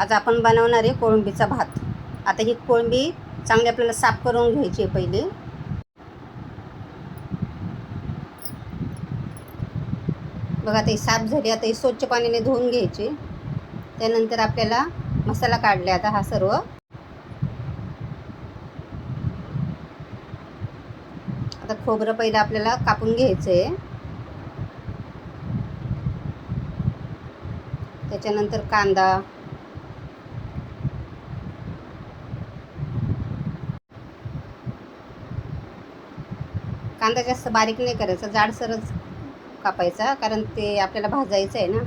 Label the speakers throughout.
Speaker 1: आज आपण बनवणार आहे कोळंबीचा भात. आता ही कोळंबी चांगली आपल्याला साफ करून घ्यायची आहे पहिले. बघा आता ही साफ झाली. आता ही स्वच्छ पाण्याने धुवून घ्यायची. त्यानंतर आपल्याला मसाला काढला आता हा सर्व. आता खोबरं पहिलं आपल्याला कापून घ्यायचं आहे त्याच्यानंतर कांदा कांदा जास्त बारीक नाही करायचा जाडसरच कापायचा कारण ते आपल्याला भाजायचं आहे ना.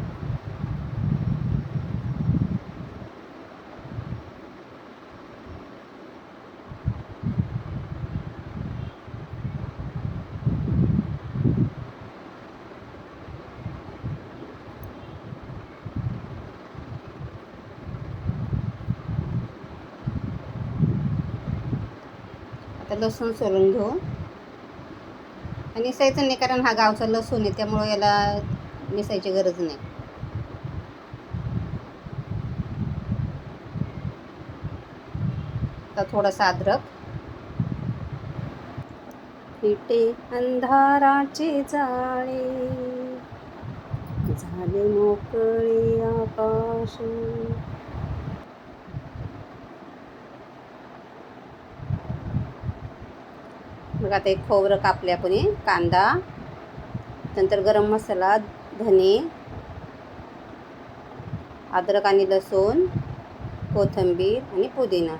Speaker 1: आता लसूण सोलून घेऊ. निसायचं नाही कारण हा गावचा लसूण आहे त्यामुळं याला निसायची गरज नाही. आता थोडासा अद्रक. पिटे अंधाराचे जाळे झाले मोकळे आकाश. मग आता एक खोबरं कापले आपण कांदा नंतर गरम मसाला धने अद्रक आणि लसूण कोथिंबीर आणि पुदिना.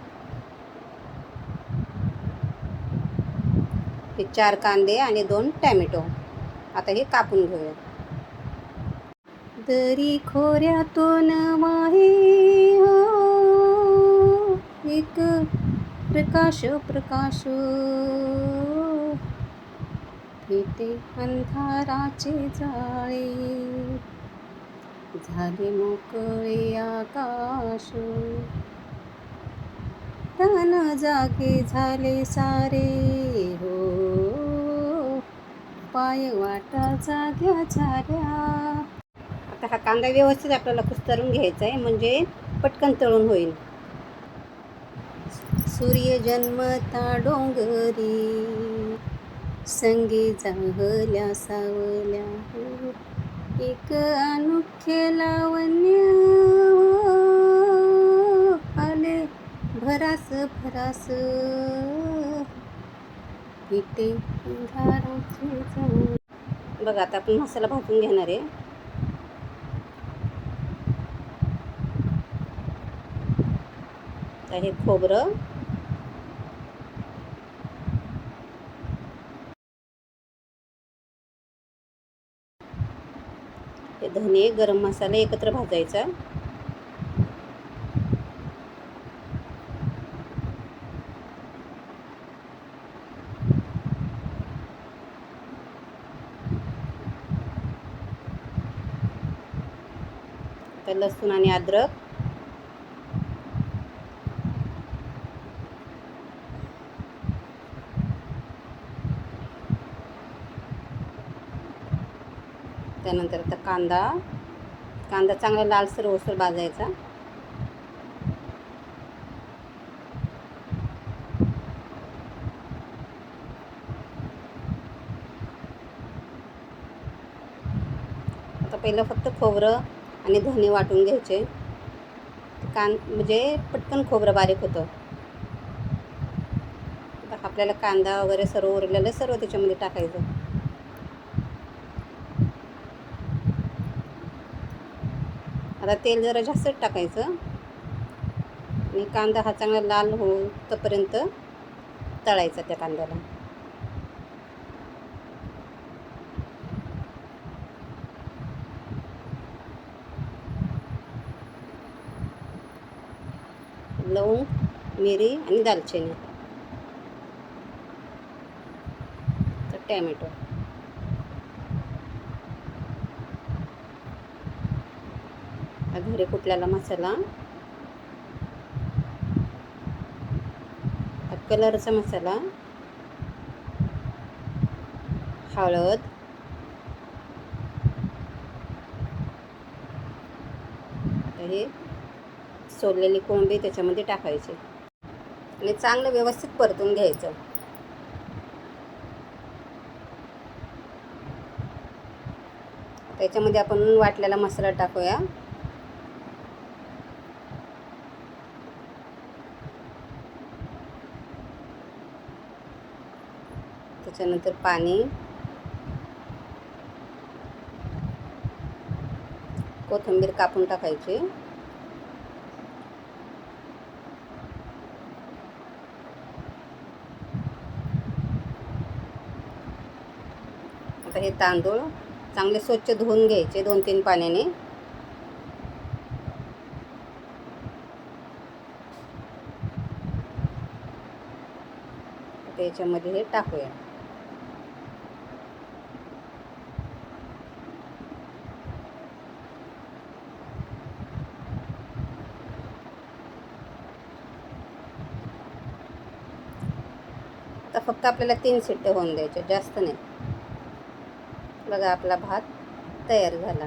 Speaker 1: हे चार कांदे आणि दोन टॅमॅटो. आता हे कापून घेऊया दरी खोऱ्यातून माही हो, एक प्रकाश प्रकाश. ते अंधाराचे जाळे. झाले मोकळे आकाश. तन जागे झाले सारे. हो पाय वाटा जाग्या झाल्या. आता हा कांदा व्यवस्थित आपल्याला कुस्तरून घ्यायचा आहे म्हणजे पटकन तळून होईल. सूर्य जन्मता डोंगरी. संगी जाहल्या सावल्या हो. एक अनोखे लावण्य हो. आले भरास भरास. इथे बघा आता आपण मसाला भाजून घेणार आहे. हे खोबरं. हे धने गरम मसाला एकत्र भाजायचा. तर लसूण आणि अद्रक. त्यानंतर आता कांदा. कांदा चांगला लालसर ओसर भाजायचा. आता पहिलं फक्त खोबरं आणि धने वाटून घ्यायचे. कान म्हणजे पटकन खोबरं बारीक होतं. आपल्याला कांदा वगैरे सर्व उरलेलं सर्व त्याच्यामध्ये टाकायचं. आता तेल जरा जास्तच टाकायचं. आणि कांदा हा चांगला लाल होऊ तोपर्यंत तळायचा त्या कांद्याला. लवंग मिरी आणि दालचिनी. तर टॅमॅटो. घरी कुठल्याला मसाला? हा कलरचा मसाला. हळद. हे सोललेली कोंबी त्याच्यामध्ये टाकायची. आणि चांगलं व्यवस्थित परतून घ्यायचं. त्याच्यामध्ये आपण वाटलेला मसाला टाकूया. त्याच्यानंतर पाणी. कोथिंबीर कापून टाकायची. आता हे तांदूळ चांगले स्वच्छ धुवून घ्यायचे दोन तीन पाण्याने. त्याच्यामध्ये हे टाकूया. आता फक्त आपल्याला तीन शिट्टे होऊन द्यायचे जास्त नाही. बघा आपला भात तयार झाला.